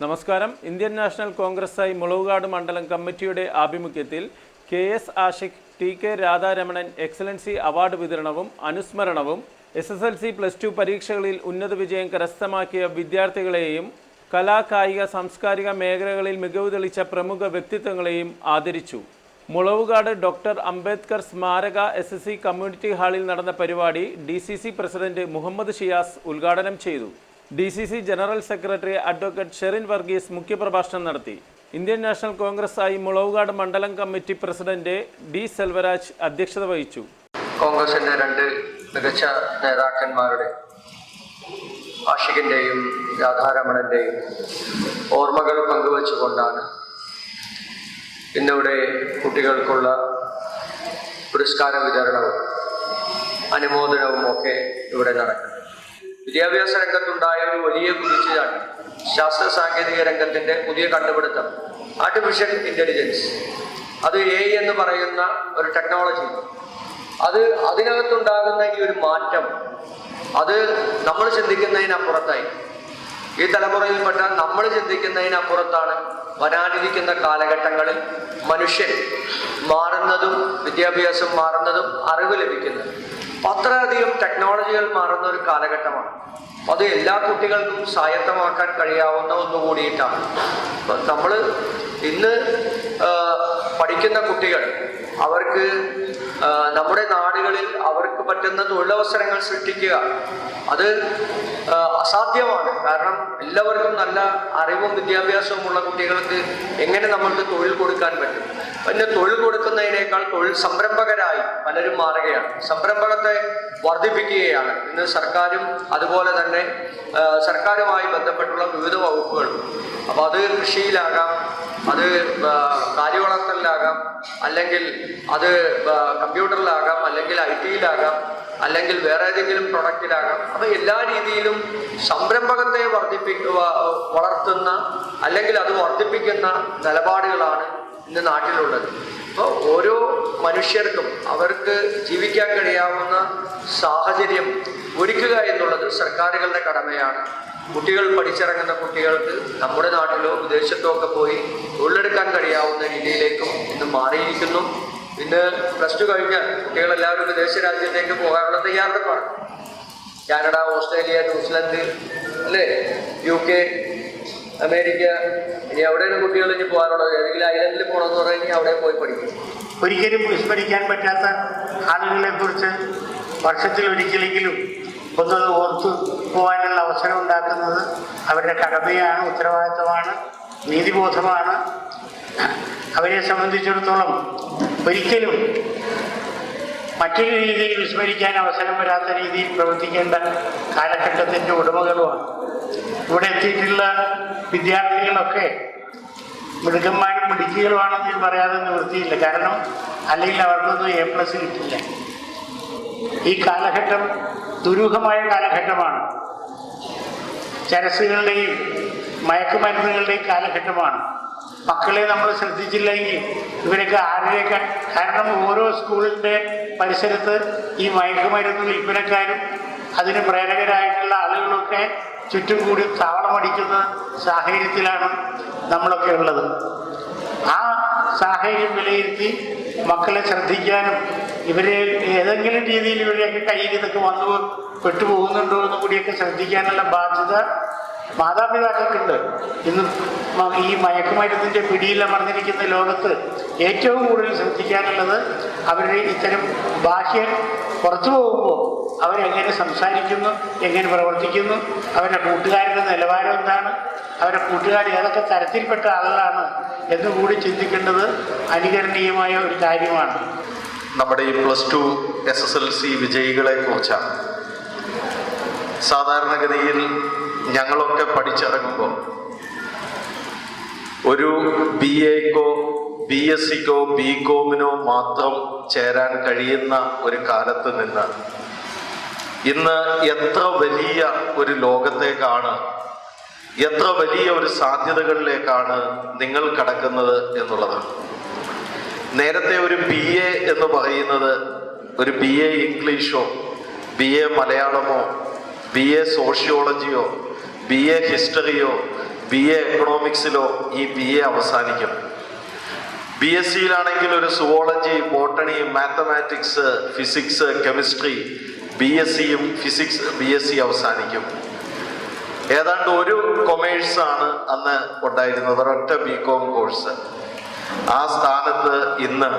നമസ്കാരം. Indian national കോൺഗ്രസായി Mulavukad മണ്ഡലം കമ്മിറ്റിയുടെ ആഭിമുഖ്യത്തിൽ K S Ashiq T K Radharamanan excellence award വിതരണവും അനുസ്മരണവും S S L C plus two പരീക്ഷകളിൽ ഉന്നത വിജയം കരസ്ഥമാക്കിയ വിദ്യാർത്ഥികളെയും കലാ കായിക സാംസ്കാരിക മേഖലകളിൽ മികവ് തെളിയിച്ച പ്രമുഖ വ്യക്തിത്വങ്ങളെയും ആദരിച്ചു. മുളവുകാട് ഡോക്ടർ അംബേദ്കർ സ്മാരക എസ് എസ് സി കമ്മ്യൂണിറ്റി ഹാളിൽ നടന്ന പരിപാടി D C C president Muhammad Shiyas ഉദ്ഘാടനം ചെയ്തു. D C C general secretary advocate Sherin Varghese മുഖ്യപ്രഭാഷണം നടത്തി. ഇന്ത്യൻ നാഷണൽ കോൺഗ്രസ് ആയി മുളവുകാട് മണ്ഡലം കമ്മിറ്റി പ്രസിഡന്റ് ഡി സെൽവരാജ് അധ്യക്ഷത വഹിച്ചു. കോൺഗ്രസിന്റെ രണ്ട് മികച്ച നേതാക്കന്മാരുടെ ആഷിഖിന്റെയും രാധാരമണന്റെയും ഓർമ്മകൾ പങ്കുവച്ചുകൊണ്ടാണ് ഇന്നിവിടെ കുട്ടികൾക്കുള്ള പുരസ്കാര വിതരണവും അനുമോദനവും ഒക്കെ ഇവിടെ നടക്കുന്നത്. വിദ്യാഭ്യാസ രംഗത്തുണ്ടായ ഒരു വലിയ കുതിച്ചുചാട്ടം ശാസ്ത്ര സാങ്കേതിക രംഗത്തിന്റെ പുതിയ കണ്ടുപിടുത്തം ആർട്ടിഫിഷ്യൽ ഇന്റലിജൻസ് അത് എ എന്ന് പറയുന്ന ഒരു ടെക്നോളജി അത് അതിനകത്തുണ്ടാകുന്ന ഈ ഒരു മാറ്റം അത് നമ്മൾ ചിന്തിക്കുന്നതിനപ്പുറത്തായി. ഈ തലമുറയിൽപ്പെട്ട നമ്മൾ ചിന്തിക്കുന്നതിനപ്പുറത്താണ് വരാനിരിക്കുന്ന കാലഘട്ടങ്ങളിൽ മനുഷ്യൻ മാറുന്നതും വിദ്യാഭ്യാസം മാറുന്നതും അറിവ് ലഭിക്കുന്നതും. അത്രയധികം ടെക്നോളജികൾ മാറുന്ന ഒരു കാലഘട്ടമാണ്. അത് എല്ലാ കുട്ടികൾക്കും സ്വായത്തമാക്കാൻ കഴിയാവുന്ന ഒന്നുകൂടിയിട്ടാണ്. നമ്മൾ ഇന്ന് പഠിക്കുന്ന കുട്ടികൾ അവർക്ക് നമ്മുടെ നാടുകളിൽ അവർക്ക് പറ്റുന്ന തൊഴിലവസരങ്ങൾ സൃഷ്ടിക്കുക. അത് അസാധ്യമാണ്. കാരണം എല്ലാവർക്കും നല്ല അറിവും വിദ്യാഭ്യാസവും ഉള്ള കുട്ടികൾക്ക് എങ്ങനെ നമ്മൾക്ക് തൊഴിൽ കൊടുക്കാൻ പറ്റും? പിന്നെ തൊഴിൽ കൊടുക്കുന്നതിനേക്കാൾ തൊഴിൽ സംരംഭകരായി പലരും മാറുകയാണ്. സംരംഭകത്തെ വർദ്ധിപ്പിക്കുകയാണ്. ഇന്ന് സർക്കാരും അതുപോലെ തന്നെ സർക്കാരുമായി ബന്ധപ്പെട്ടുള്ള വിവിധ വകുപ്പുകളും. അപ്പൊ അത് കൃഷിയിലാകാം അത് കാര്യവളർത്തലിലാകാം അല്ലെങ്കിൽ അത് കമ്പ്യൂട്ടറിലാകാം അല്ലെങ്കിൽ ഐ ടിയിലാകാം അല്ലെങ്കിൽ വേറെ ഏതെങ്കിലും പ്രൊഡക്റ്റിലാകാം. അപ്പൊ എല്ലാ രീതിയിലും സംരംഭകത്തെ വർദ്ധിപ്പിക്കുക വളർത്തുന്ന അല്ലെങ്കിൽ അത് വർദ്ധിപ്പിക്കുന്ന നിലപാടുകളാണ് ഇന്ന് നാട്ടിലുള്ളത്. അപ്പോൾ ഓരോ മനുഷ്യർക്കും അവർക്ക് ജീവിക്കാൻ കഴിയാവുന്ന സാഹചര്യം ഒരുക്കുക എന്നുള്ളത് സർക്കാരുകളുടെ കടമയാണ്. കുട്ടികൾ പഠിച്ചിറങ്ങുന്ന കുട്ടികൾക്ക് നമ്മുടെ നാട്ടിലോ വിദേശത്തോ ഒക്കെ പോയി തൊഴിലെടുക്കാൻ കഴിയാവുന്ന രീതിയിലേക്കും ഇന്ന് മാറിയിരിക്കുന്നു. ഇന്ന് പ്ലസ് ടു കഴിഞ്ഞാൽ കുട്ടികളെല്ലാവരും വിദേശ രാജ്യത്തേക്ക് പോകാനുള്ള തയ്യാറെടുപ്പാണ്. കാനഡ ഓസ്ട്രേലിയ ന്യൂസിലൻഡ് അല്ലേ? യു കെ അമേരിക്ക ഇനി എവിടെയാണ് കുട്ടികൾ ഇനി പോകാനുള്ളത്? ഏതെങ്കിലും ഐലൻഡിൽ പോകണമെന്ന് പറഞ്ഞാൽ അവിടെ പോയി പഠിക്കും. ഒരിക്കലും വിസ്മരിക്കാൻ പറ്റാത്ത ആളുകളെ കുറിച്ച് വർഷത്തിൽ ഒരിക്കലെങ്കിലും ഒന്ന് ഓർത്തു പോകാനുള്ള അവസരം ഉണ്ടാക്കുന്നത് അവരുടെ കടമയാണ് ഉത്തരവാദിത്തമാണ് നീതിബോധമാണ്. അവരെ സംബന്ധിച്ചിടത്തോളം ഒരിക്കലും മറ്റൊരു രീതിയിൽ വിസ്മരിക്കാൻ അവസരം വരാത്ത രീതിയിൽ പ്രവർത്തിക്കേണ്ട കാലഘട്ടത്തിന്റെ ഉടമകളുമാണ്. ഇവിടെ എത്തിയിട്ടുള്ള വിദ്യാർത്ഥികളൊക്കെ മിടുക്കന്മാരും മിടുക്കികളുമാണെന്ന് ഞാൻ പറയാതെ നിവൃത്തിയില്ല. കാരണം അല്ലെങ്കിൽ അവർക്കൊന്നും എ പ്ലസ് കിട്ടില്ല. ഈ കാലഘട്ടം ദുരൂഹമായ കാലഘട്ടമാണ്. ചരസുകളുടെയും മയക്കുമരുന്നുകളുടെയും കാലഘട്ടമാണ്. മക്കളെ നമ്മൾ ശ്രദ്ധിച്ചില്ലെങ്കിൽ ഇവരൊക്കെ ആരെയൊക്കെ കാരണം ഓരോ സ്കൂളിന്റെ പരിസരത്ത് ഈ മയക്കുമരുന്ന് വിൽപ്പനക്കാരും അതിന് പ്രേരകരായിട്ടുള്ള ആളുകളൊക്കെ ചുറ്റും കൂടി താവളമടിക്കുന്ന സാഹചര്യത്തിലാണ് നമ്മളൊക്കെ ഉള്ളത്. ആ സാഹചര്യം വിലയിരുത്തി മക്കളെ ശ്രദ്ധിക്കാനും ഇവരെ ഏതെങ്കിലും രീതിയിൽ ഇവരെയൊക്കെ കയ്യിൽ ഇതൊക്കെ വന്നു പെട്ടുപോകുന്നുണ്ടോ എന്ന് കൂടിയൊക്കെ ശ്രദ്ധിക്കാനുള്ള ബാധ്യത മാതാപിതാക്കൾക്കുണ്ട്. ഇന്ന് ഈ മയക്കുമരുന്നിന്റെ പിടിയിൽ അമർന്നിരിക്കുന്ന ലോകത്ത് ഏറ്റവും കൂടുതൽ ശ്രദ്ധിക്കാനുള്ളത് അവരുടെ ഇത്തരം ബാഹ്യ പുറത്തു പോകുമ്പോൾ അവരെങ്ങനെ സംസാരിക്കുന്നു എങ്ങനെ പ്രവർത്തിക്കുന്നു അവരുടെ കൂട്ടുകാരുടെ നിലവാരം എന്താണ് അവരുടെ കൂട്ടുകാർ ഏതൊക്കെ തരത്തിൽപ്പെട്ട ആളുകളാണ് എന്നുകൂടി ചിന്തിക്കേണ്ടത് അനുകരണീയമായ ഒരു കാര്യമാണ്. നമ്മുടെ ഈ plus two S S L C വിജയികളെ കുറിച്ചാണ്. സാധാരണഗതിയിൽ ഞങ്ങളൊക്കെ പഠിച്ചിറങ്ങുമ്പോൾ ഒരു ബി എക്കോ ബി എസ് സിക്കോ ബി കോമിനോ മാത്രം ചേരാൻ കഴിയുന്ന ഒരു കാലത്ത് നിന്ന് ഇന്ന് എത്ര വലിയ ഒരു ലോകത്തേക്കാണ് എത്ര വലിയ ഒരു സാധ്യതകളിലേക്കാണ് നിങ്ങൾ കടക്കുന്നത് എന്നുള്ളത് നേരത്തെ ഒരു ബി എ എന്ന് പറയുന്നത് ഒരു ബി എ ഇംഗ്ലീഷോ ബി എ മലയാളമോ ബി എ സോഷ്യോളജിയോ ബി എ ഹിസ്റ്ററിയോ ബി എ എക്കണോമിക്സിലോ ഈ ബി എ അവസാനിക്കും. ബി എസ് സിയിലാണെങ്കിൽ ഒരു zoology botany mathematics physics chemistry B S സിയും ഫിസിക്സ് ബി എസ് സി അവസാനിക്കും. ഏതാണ്ട് ഒരു കൊമേഴ്സ് ആണ് അന്ന് ഉണ്ടായിരുന്നത്. ഒരൊറ്റ ബി കോം കോഴ്സ് ആ സ്ഥാനത്ത് ഇന്ന്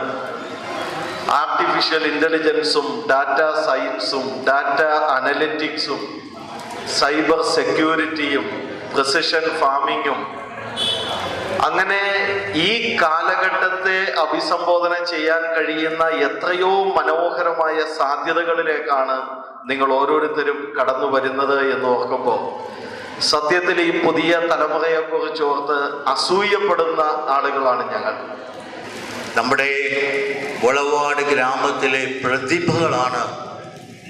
ആർട്ടിഫിഷ്യൽ ഇന്റലിജൻസും ഡാറ്റ സയൻസും ഡാറ്റ അനലിറ്റിക്സും സൈബർ സെക്യൂരിറ്റിയും പ്രിസിഷൻ ഫാമിങ്ങും. അങ്ങനെ ഈ കാലഘട്ടത്തെ അഭിസംബോധന ചെയ്യാൻ കഴിയുന്ന എത്രയോ മനോഹരമായ സാധ്യതകളിലേക്കാണ് നിങ്ങൾ ഓരോരുത്തരും കടന്നു വരുന്നത് എന്ന് ഓർക്കുമ്പോൾ സത്യത്തിൽ ഈ പുതിയ തലമുറയെക്കുറിച്ച് ഓർത്ത് അസൂയപ്പെടുന്ന ആളുകളാണ് ഞങ്ങൾ. നമ്മുടെ വളവാട് ഗ്രാമത്തിലെ പ്രതിഭകളാണ്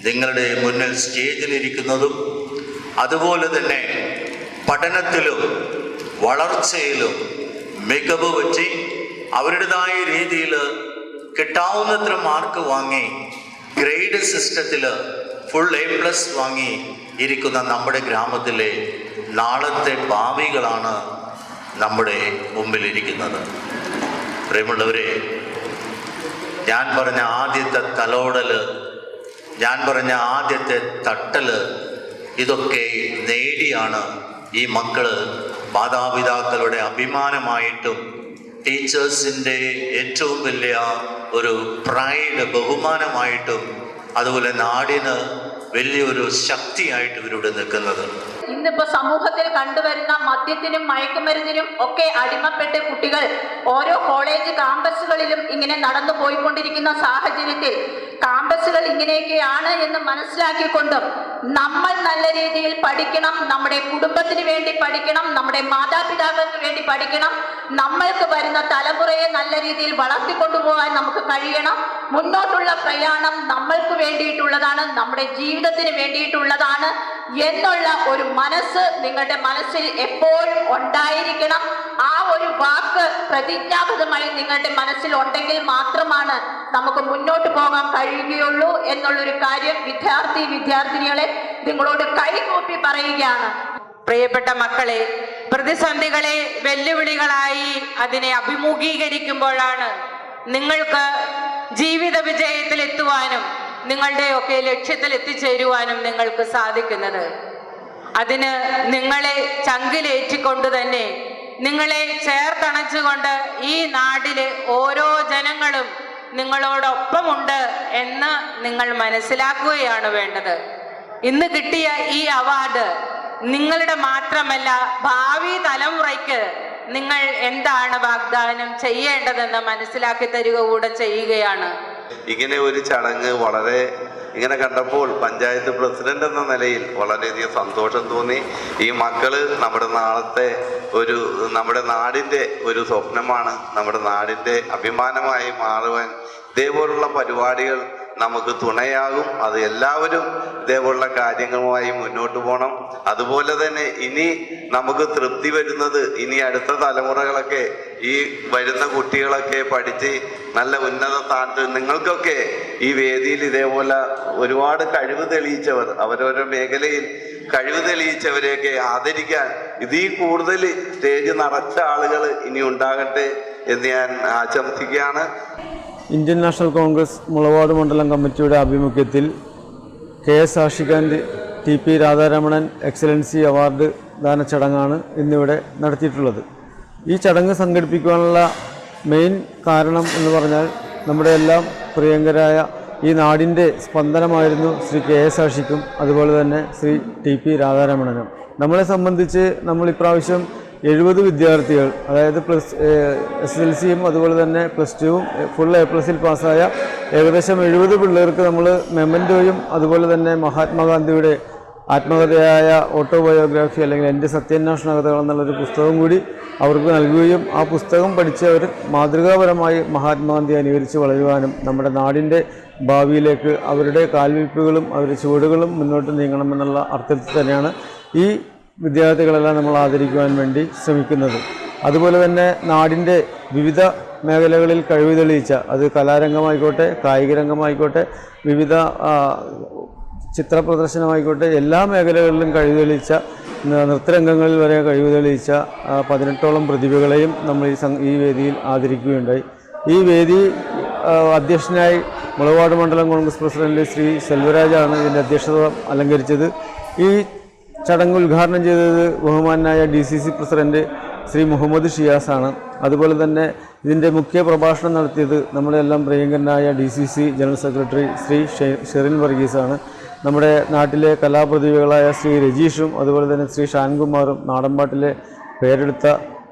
നിങ്ങളുടെ മുന്നിൽ സ്റ്റേജിലിരിക്കുന്നതും അതുപോലെ തന്നെ പഠനത്തിലും വളർച്ചയിലും മികവ് പറ്റി അവരുടേതായ രീതിയിൽ കിട്ടാവുന്നത്ര മാർക്ക് വാങ്ങി ഗ്രേഡ് സിസ്റ്റത്തിൽ ഫുൾ എ പ്ലസ് വാങ്ങി ഇരിക്കുന്ന നമ്മുടെ ഗ്രാമത്തിലെ നാളത്തെ ഭാവികളാണ് നമ്മുടെ മുമ്പിലിരിക്കുന്നത്. പ്രിയമുള്ളവരെ ഞാൻ പറഞ്ഞ ആദ്യത്തെ തലോടൽ ഞാൻ പറഞ്ഞ ആദ്യത്തെ തട്ടൽ ഇതൊക്കെ നേടിയാണ് ഈ മക്കൾ മാതാപിതാക്കളുടെ അഭിമാനമായിട്ടും ടീച്ചേഴ്സിന്റെ ഏറ്റവും വലിയ ഒരു പ്രൈഡ് ബഹുമാനമായിട്ടും അതുപോലെ നാടിന് വലിയൊരു ശക്തിയായിട്ട് ഇവരിവിടെ നിൽക്കുന്നത്. ഇന്നിപ്പോ സമൂഹത്തിൽ കണ്ടുവരുന്ന മദ്യത്തിനും മയക്കുമരുന്നിനും ഒക്കെ അടിമപ്പെട്ട് കുട്ടികൾ ഓരോ കോളേജ് കാമ്പസുകളിലും ഇങ്ങനെ നടന്നു പോയിക്കൊണ്ടിരിക്കുന്ന സാഹചര്യത്തിൽ കാമ്പസുകൾ ഇങ്ങനെയൊക്കെയാണ് എന്ന് മനസ്സിലാക്കിക്കൊണ്ടും നമ്മൾ നല്ല രീതിയിൽ പഠിക്കണം നമ്മുടെ കുടുംബത്തിന് വേണ്ടി പഠിക്കണം നമ്മുടെ മാതാപിതാക്കൾക്ക് വേണ്ടി പഠിക്കണം നമ്മൾക്ക് വരുന്ന തലമുറയെ നല്ല രീതിയിൽ വളർത്തിക്കൊണ്ടുപോകാൻ നമുക്ക് കഴിയണം. മുന്നോട്ടുള്ള പ്രയാണം നമ്മൾക്ക് വേണ്ടിയിട്ടുള്ളതാണ് നമ്മുടെ ജീവിതത്തിന് വേണ്ടിയിട്ടുള്ളതാണ്. എന്നുള്ള ഒരു മനസ്സ് നിങ്ങളുടെ മനസ്സിൽ എപ്പോഴും ഉണ്ടായിരിക്കണം. ആ ഒരു വാക്ക് പ്രതിജ്ഞാബദ്ധമായി നിങ്ങളുടെ മനസ്സിൽ ഉണ്ടെങ്കിൽ മാത്രമാണ് നമുക്ക് മുന്നോട്ട് പോകാൻ കഴിയുകയുള്ളൂ എന്നുള്ളൊരു കാര്യം വിദ്യാർത്ഥി വിദ്യാർത്ഥിനികളെ നിങ്ങളോട് കൈകൂപ്പി പറയുകയാണ്. പ്രിയപ്പെട്ട മക്കളെ പ്രതിസന്ധികളെ വെല്ലുവിളികളായി അതിനെ അഭിമുഖീകരിക്കുമ്പോഴാണ് നിങ്ങൾക്ക് ജീവിത വിജയത്തിൽ എത്തുവാനും നിങ്ങളുടെയൊക്കെ ലക്ഷ്യത്തിൽ എത്തിച്ചേരുവാനും നിങ്ങൾക്ക് സാധിക്കുന്നത്. അതിന് നിങ്ങളെ ചങ്കിലേറ്റിക്കൊണ്ട് തന്നെ നിങ്ങളെ ചേർത്തണച്ചുകൊണ്ട് ഈ നാടിലെ ഓരോ ജനങ്ങളും നിങ്ങളോടൊപ്പമുണ്ട് എന്ന് നിങ്ങൾ മനസ്സിലാക്കുകയാണ് വേണ്ടത്. ഇന്ന് കിട്ടിയ ഈ അവാർഡ് നിങ്ങളുടെ മാത്രമല്ല ഭാവി തലമുറയ്ക്ക് നിങ്ങൾ എന്താണ് വാഗ്ദാനം ചെയ്യേണ്ടതെന്ന് മനസ്സിലാക്കി തരിക കൂടെ ചെയ്യുകയാണ്. ഇങ്ങനെ ഒരു ചടങ്ങ് വളരെ ഇങ്ങനെ കണ്ടപ്പോൾ പഞ്ചായത്ത് പ്രസിഡന്റ് എന്ന നിലയിൽ വളരെയധികം സന്തോഷം തോന്നി. ഈ മക്കൾ നമ്മുടെ നാളത്തെ ഒരു നമ്മുടെ നാടിന്റെ ഒരു സ്വപ്നമാണ് നമ്മുടെ നാടിന്റെ അഭിമാനമായി മാറുവാൻ ഇതേപോലുള്ള പരിപാടികൾ നമുക്ക് തുണയാകും. അത് എല്ലാവരും ഇതേപോലുള്ള കാര്യങ്ങളുമായി മുന്നോട്ട് പോകണം അതുപോലെ തന്നെ ഇനി നമുക്ക് തൃപ്തി വരുന്നത് ഇനി അടുത്ത തലമുറകളൊക്കെ ഈ വരുന്ന കുട്ടികളൊക്കെ പഠിച്ച് നല്ല ഉന്നത സ്ഥാനത്ത് നിങ്ങൾക്കൊക്കെ ഈ വേദിയിൽ ഇതേപോലെ ഒരുപാട് കഴിവ് തെളിയിച്ചവർ അവരവരുടെ മേഖലയിൽ കഴിവ് തെളിയിച്ചവരെയൊക്കെ ആദരിക്കാൻ ഇതിൽ കൂടുതൽ സ്റ്റേജ് നിറച്ച ആളുകൾ ഇനി ഉണ്ടാകട്ടെ എന്ന് ഞാൻ ആശംസിക്കുകയാണ്. ഇന്ത്യൻ നാഷണൽ കോൺഗ്രസ് മുളവാട് മണ്ഡലം കമ്മിറ്റിയുടെ ആഭിമുഖ്യത്തിൽ K S ആഷിഖാന്റെ T P Radharamanan excellency award ദാന ചടങ്ങാണ് ഇന്നിവിടെ നടത്തിയിട്ടുള്ളത്. ഈ ചടങ്ങ് സംഘടിപ്പിക്കുവാനുള്ള മെയിൻ കാരണം എന്ന് പറഞ്ഞാൽ നമ്മുടെ എല്ലാം പ്രിയങ്കരായ ഈ നാടിന്റെ സ്പന്ദനമായിരുന്നു ശ്രീ കെ എസ് ആഷിക്കും അതുപോലെ തന്നെ ശ്രീ ടി പി രാധാരമണനും. നമ്മളെ സംബന്ധിച്ച് നമ്മൾ ഇപ്രാവശ്യം എഴുപത് വിദ്യാർത്ഥികൾ അതായത് പ്ലസ് എസ് എൽ സിയും അതുപോലെ തന്നെ പ്ലസ് ടുവും ഫുൾ എ പ്ലസിൽ പാസ്സായ ഏകദേശം എഴുപത് പിള്ളേർക്ക് നമ്മൾ മെമന്റോയും അതുപോലെ തന്നെ മഹാത്മാഗാന്ധിയുടെ ആത്മകഥയായ ഓട്ടോബയോഗ്രാഫി അല്ലെങ്കിൽ എന്റെ സത്യാന്വേഷണ കഥകൾ എന്നുള്ളൊരു പുസ്തകം കൂടി അവർക്ക് നൽകുകയും ആ പുസ്തകം പഠിച്ചവർ മാതൃകാപരമായി മഹാത്മാഗാന്ധി അനുകരിച്ച് വളരുവാനും നമ്മുടെ നാടിന്റെ ഭാവിയിലേക്ക് അവരുടെ കാൽവയ്പ്പുകളും അവരുടെ ചുവടുകളും മുന്നോട്ട് നീങ്ങണമെന്നുള്ള അർത്ഥത്തിൽ തന്നെയാണ് ഈ വിദ്യാർത്ഥികളെല്ലാം നമ്മൾ ആദരിക്കുവാൻ വേണ്ടി ശ്രമിക്കുന്നത്. അതുപോലെ തന്നെ നാടിന്റെ വിവിധ മേഖലകളിൽ കഴിവ് തെളിയിച്ച അത് കലാരംഗമായിക്കോട്ടെ കായിക രംഗമായിക്കോട്ടെ വിവിധ ചിത്ര പ്രദർശനമായിക്കോട്ടെ എല്ലാ മേഖലകളിലും കഴിവ് തെളിയിച്ച നൃത്തരംഗങ്ങളിൽ വരെ കഴിവ് തെളിയിച്ച പതിനെട്ടോളം പ്രതിഭകളെയും നമ്മൾ ഈ ഈ വേദിയിൽ ആദരിക്കുകയുണ്ടായി. ഈ വേദി അധ്യക്ഷനായി മുളവാട് മണ്ഡലം കോൺഗ്രസ് പ്രസിഡന്റ് ശ്രീ സെൽവരാജാണ് ഇതിന്റെ അധ്യക്ഷത അലങ്കരിച്ചത്. ഈ ചടങ്ങ് ഉദ്ഘാടനം ചെയ്തത് ബഹുമാനായ D C C president Shri Muhammad ഷിയാസാണ് അതുപോലെ തന്നെ ഇതിന്റെ മുഖ്യ പ്രഭാഷണം നടത്തിയത് നമ്മളെല്ലാം പ്രിയങ്കരനായ D C C general secretary Shri Sherin വർഗീസാണ് നമ്മുടെ നാട്ടിലെ കലാപ്രതിഭകളായ ശ്രീ രജീഷും അതുപോലെ തന്നെ ശ്രീ ഷാൻകുമാറും നാടൻപാട്ടിലെ പേരെടുത്ത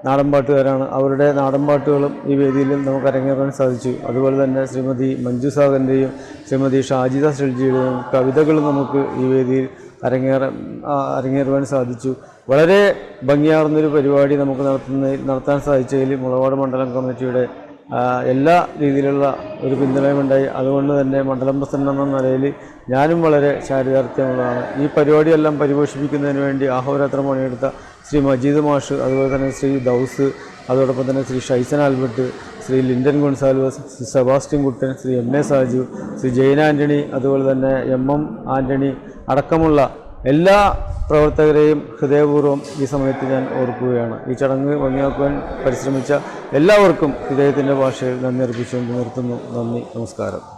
നാടൻപാട്ടുകാരാണ് അവരുടെ നാടൻപാട്ടുകളും ഈ വേദിയിലും നമുക്ക് അരങ്ങേറാൻ സാധിച്ചു. അതുപോലെ തന്നെ ശ്രീമതി മഞ്ജു സാഗറിന്റെയും ശ്രീമതി ഷാജിദ ഷെൽജിയുടെയും കവിതകളും നമുക്ക് ഈ വേദിയിൽ അരങ്ങേറാൻ അരങ്ങേറുവാൻ സാധിച്ചു. വളരെ ഭംഗിയാർന്നൊരു പരിപാടി നമുക്ക് നടത്തുന്ന നടത്താൻ സാധിച്ചതിൽ മുളവാട് മണ്ഡലം കമ്മിറ്റിയുടെ എല്ലാ രീതിയിലുള്ള ഒരു പിന്തുണയുമുണ്ടായി അതുകൊണ്ട് തന്നെ മണ്ഡലം പ്രസിഡന്റ് എന്ന നിലയിൽ ഞാനും വളരെ ചാരിതാർത്ഥ്യമുള്ളതാണ് ഈ പരിപാടിയെല്ലാം പരിപോഷിപ്പിക്കുന്നതിന് വേണ്ടി അഹോരാത്രം പണിയെടുത്ത ശ്രീ മജീദ് മാഷ് അതുപോലെ തന്നെ ശ്രീ ദൗസ് അതോടൊപ്പം തന്നെ ശ്രീ ഷൈസൻ ആൽബർട്ട് ശ്രീ ലിൻഡൻ ഗൊൺസാൽവസ് ശ്രീ സെബാസ്റ്റ്യൻ കുട്ടൻ ശ്രീ എം എ സാജു ശ്രീ ജയൻ ആന്റണി അതുപോലെ തന്നെ എം എം ആന്റണി അടക്കമുള്ള എല്ലാ പ്രവർത്തകരെയും ഹൃദയപൂർവം ഈ സമയത്ത് ഞാൻ ഓർക്കുകയാണ്. ഈ ചടങ്ങ് ഭംഗിയാക്കുവാൻ പരിശ്രമിച്ച എല്ലാവർക്കും ഹൃദയത്തിന്റെ ഭാഷയിൽ നന്ദി അർപ്പിച്ചുകൊണ്ട് നിർത്തുന്നു. നന്ദി. നമസ്കാരം.